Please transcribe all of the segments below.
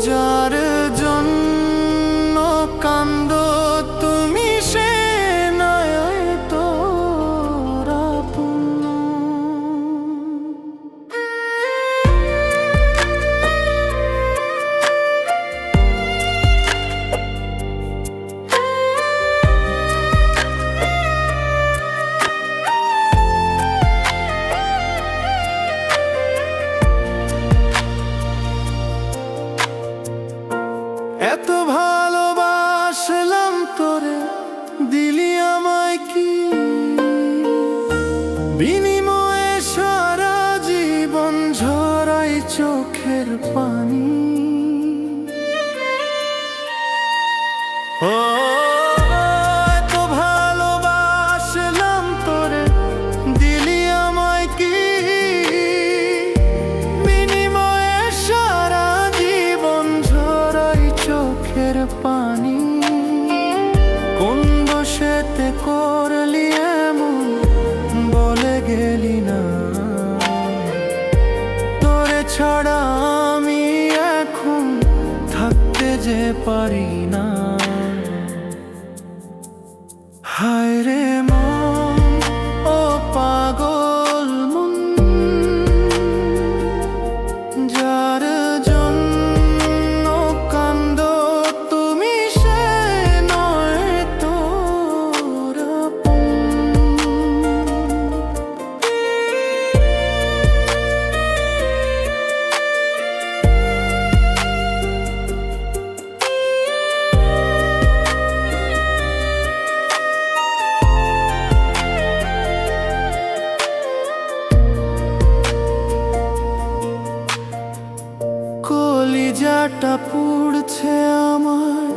যার এত ভালোবাসলাম তোরে দিলি আমায় কি? বিনিময়ে সারা জীবন ঝরাই চোখের পানি। ও ছাড়া আমি এখন থাকতে যে পারি না। হায় রে কলিজাটা পুড়ছে আমার।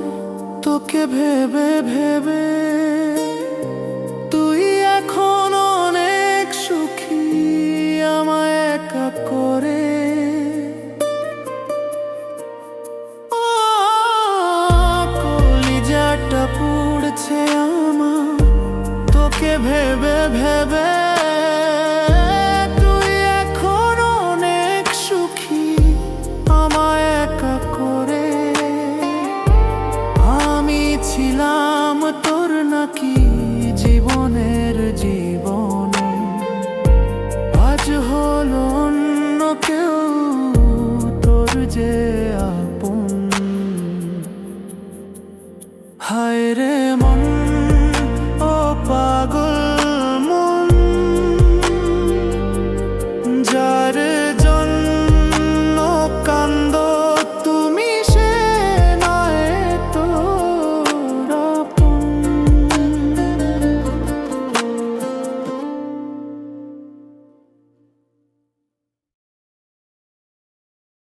তোকে ভেবে ভেবে